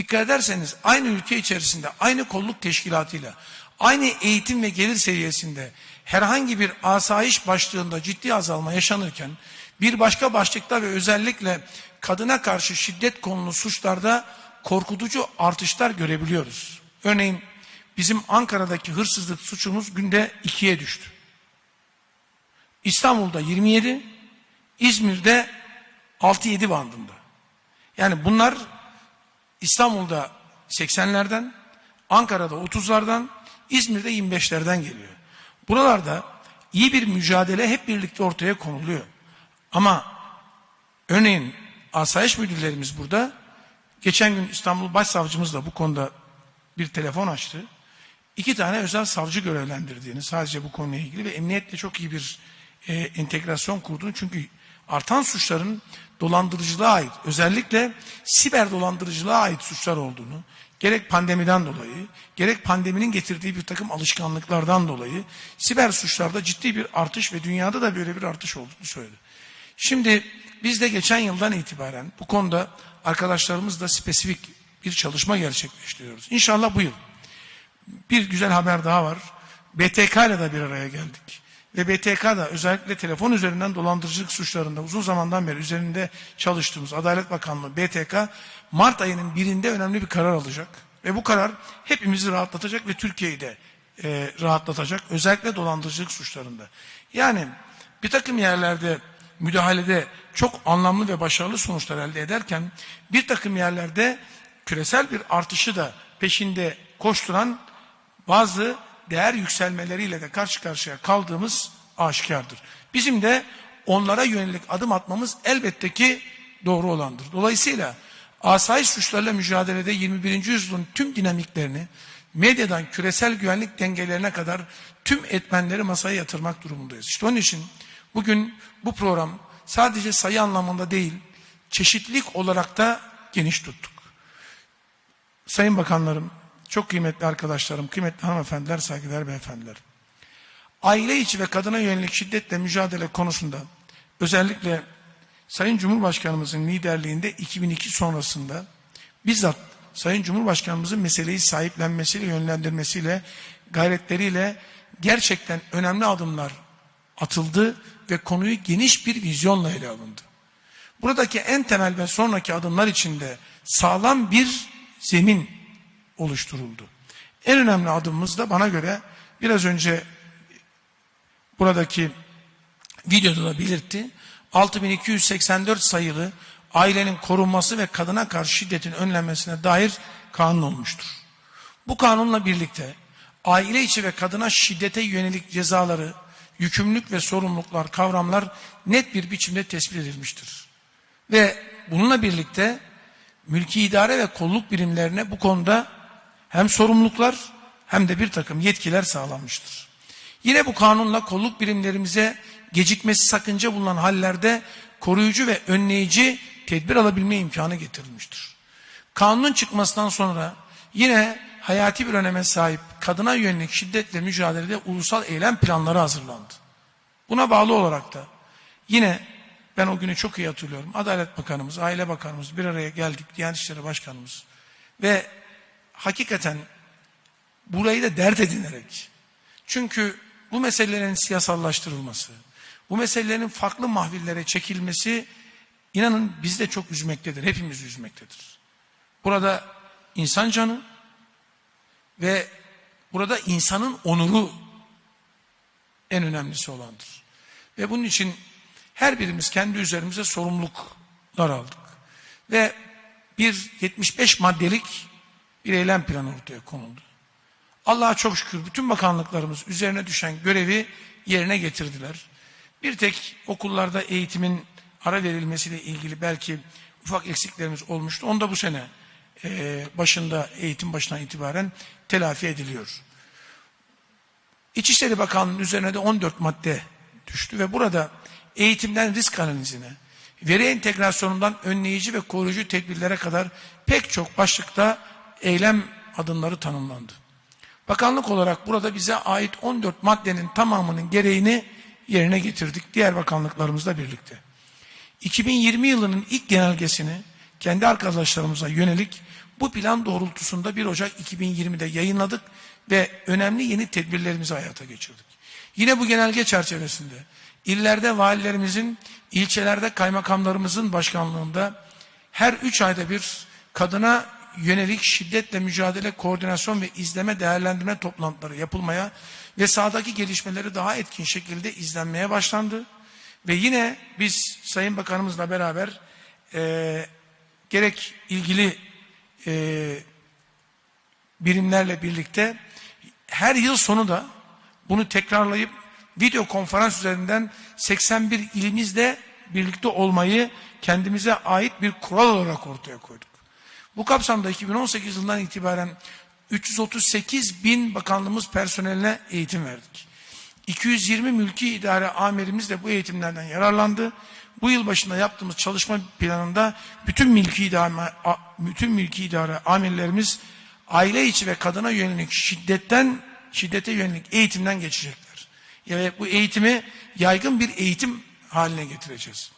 Dikkat ederseniz aynı ülke içerisinde aynı kolluk teşkilatıyla aynı eğitim ve gelir seviyesinde herhangi bir asayiş başlığında ciddi azalma yaşanırken bir başka başlıkta ve özellikle kadına karşı şiddet konulu suçlarda korkutucu artışlar görebiliyoruz. Örneğin bizim Ankara'daki hırsızlık suçumuz günde ikiye düştü. İstanbul'da 27, İzmir'de 6-7 bandında. Yani bunlar İstanbul'da 80'lerden, Ankara'da 30'lardan, İzmir'de 25'lerden geliyor. Buralarda iyi bir mücadele hep birlikte ortaya konuluyor. Ama örneğin asayiş müdürlerimiz burada geçen gün İstanbul Başsavcımız da bu konuda bir telefon açtı. İki tane özel savcı görevlendirdiğini sadece bu konuyla ilgili ve emniyetle çok iyi bir e, entegrasyon kurduğunu çünkü artan suçların dolandırıcılığa ait özellikle siber dolandırıcılığa ait suçlar olduğunu gerek pandemiden dolayı gerek pandeminin getirdiği bir takım alışkanlıklardan dolayı siber suçlarda ciddi bir artış ve dünyada da böyle bir artış olduğunu söyledi. Şimdi biz de geçen yıldan itibaren bu konuda arkadaşlarımızla spesifik bir çalışma gerçekleştiriyoruz. İnşallah bu yıl. Bir güzel haber daha var. BTK ile de bir araya geldik. Ve BTK da özellikle telefon üzerinden dolandırıcılık suçlarında uzun zamandan beri üzerinde çalıştığımız Adalet Bakanlığı BTK Mart ayının birinde önemli bir karar alacak. Ve bu karar hepimizi rahatlatacak ve Türkiye'yi de e, rahatlatacak. Özellikle dolandırıcılık suçlarında. Yani bir takım yerlerde müdahalede çok anlamlı ve başarılı sonuçlar elde ederken bir takım yerlerde küresel bir artışı da peşinde koşturan bazı değer yükselmeleriyle de karşı karşıya kaldığımız aşikardır. Bizim de onlara yönelik adım atmamız elbette ki doğru olandır. Dolayısıyla asayiş suçlarla mücadelede 21. yüzyılın tüm dinamiklerini medyadan küresel güvenlik dengelerine kadar tüm etmenleri masaya yatırmak durumundayız. İşte onun için bugün bu program sadece sayı anlamında değil, çeşitlilik olarak da geniş tuttuk. Sayın bakanlarım, çok kıymetli arkadaşlarım, kıymetli hanımefendiler, saygıdeğer beyefendiler. Aile içi ve kadına yönelik şiddetle mücadele konusunda özellikle Sayın Cumhurbaşkanımızın liderliğinde 2002 sonrasında bizzat Sayın Cumhurbaşkanımızın meseleyi sahiplenmesiyle, yönlendirmesiyle, gayretleriyle gerçekten önemli adımlar atıldı ve konuyu geniş bir vizyonla ele alındı. Buradaki en temel ve sonraki adımlar içinde sağlam bir zemin oluşturuldu. En önemli adımımız da bana göre biraz önce buradaki videoda da belirtti. 6284 sayılı ailenin korunması ve kadına karşı şiddetin önlenmesine dair kanun olmuştur. Bu kanunla birlikte aile içi ve kadına şiddete yönelik cezaları, yükümlülük ve sorumluluklar, kavramlar net bir biçimde tespit edilmiştir. Ve bununla birlikte mülki idare ve kolluk birimlerine bu konuda hem sorumluluklar hem de bir takım yetkiler sağlanmıştır. Yine bu kanunla kolluk birimlerimize gecikmesi sakınca bulunan hallerde koruyucu ve önleyici tedbir alabilme imkanı getirilmiştir. Kanunun çıkmasından sonra yine hayati bir öneme sahip kadına yönelik şiddetle mücadelede ulusal eylem planları hazırlandı. Buna bağlı olarak da yine ben o günü çok iyi hatırlıyorum. Adalet Bakanımız, Aile Bakanımız bir araya geldik, Diyanet İşleri Başkanımız ve hakikaten burayı da dert edinerek çünkü bu meselelerin siyasallaştırılması, bu meselelerin farklı mahvillere çekilmesi inanın bizde çok üzmektedir, hepimiz üzmektedir. Burada insan canı ve burada insanın onuru en önemlisi olandır. Ve bunun için her birimiz kendi üzerimize sorumluluklar aldık. Ve bir 75 maddelik bir eylem planı ortaya konuldu. Allah'a çok şükür bütün bakanlıklarımız üzerine düşen görevi yerine getirdiler. Bir tek okullarda eğitimin ara verilmesiyle ilgili belki ufak eksiklerimiz olmuştu. Onu da bu sene e, başında eğitim başından itibaren telafi ediliyor. İçişleri Bakanlığı'nın üzerine de 14 madde düştü ve burada eğitimden risk analizine, veri entegrasyonundan önleyici ve koruyucu tedbirlere kadar pek çok başlıkta eylem adımları tanımlandı. Bakanlık olarak burada bize ait 14 maddenin tamamının gereğini yerine getirdik diğer bakanlıklarımızla birlikte. 2020 yılının ilk genelgesini kendi arkadaşlarımıza yönelik Bu plan doğrultusunda 1 Ocak 2020'de yayınladık ve önemli yeni tedbirlerimizi hayata geçirdik. Yine bu genelge çerçevesinde illerde valilerimizin, ilçelerde kaymakamlarımızın başkanlığında her üç ayda bir kadına yönelik şiddetle mücadele, koordinasyon ve izleme değerlendirme toplantıları yapılmaya ve sahadaki gelişmeleri daha etkin şekilde izlenmeye başlandı. Ve yine biz Sayın Bakanımızla beraber eee, gerek ilgili eee, birimlerle birlikte her yıl sonu da bunu tekrarlayıp video konferans üzerinden 81 ilimizde birlikte olmayı kendimize ait bir kural olarak ortaya koyduk. Bu kapsamda 2018 yılından itibaren 338 bin bakanlığımız personeline eğitim verdik. 220 mülki idare amirimiz de bu eğitimlerden yararlandı. Bu yıl başında yaptığımız çalışma planında bütün mülki idare, bütün mülki idare amirlerimiz aile içi ve kadına yönelik şiddetten şiddete yönelik eğitimden geçecekler. Ve bu eğitimi yaygın bir eğitim haline getireceğiz.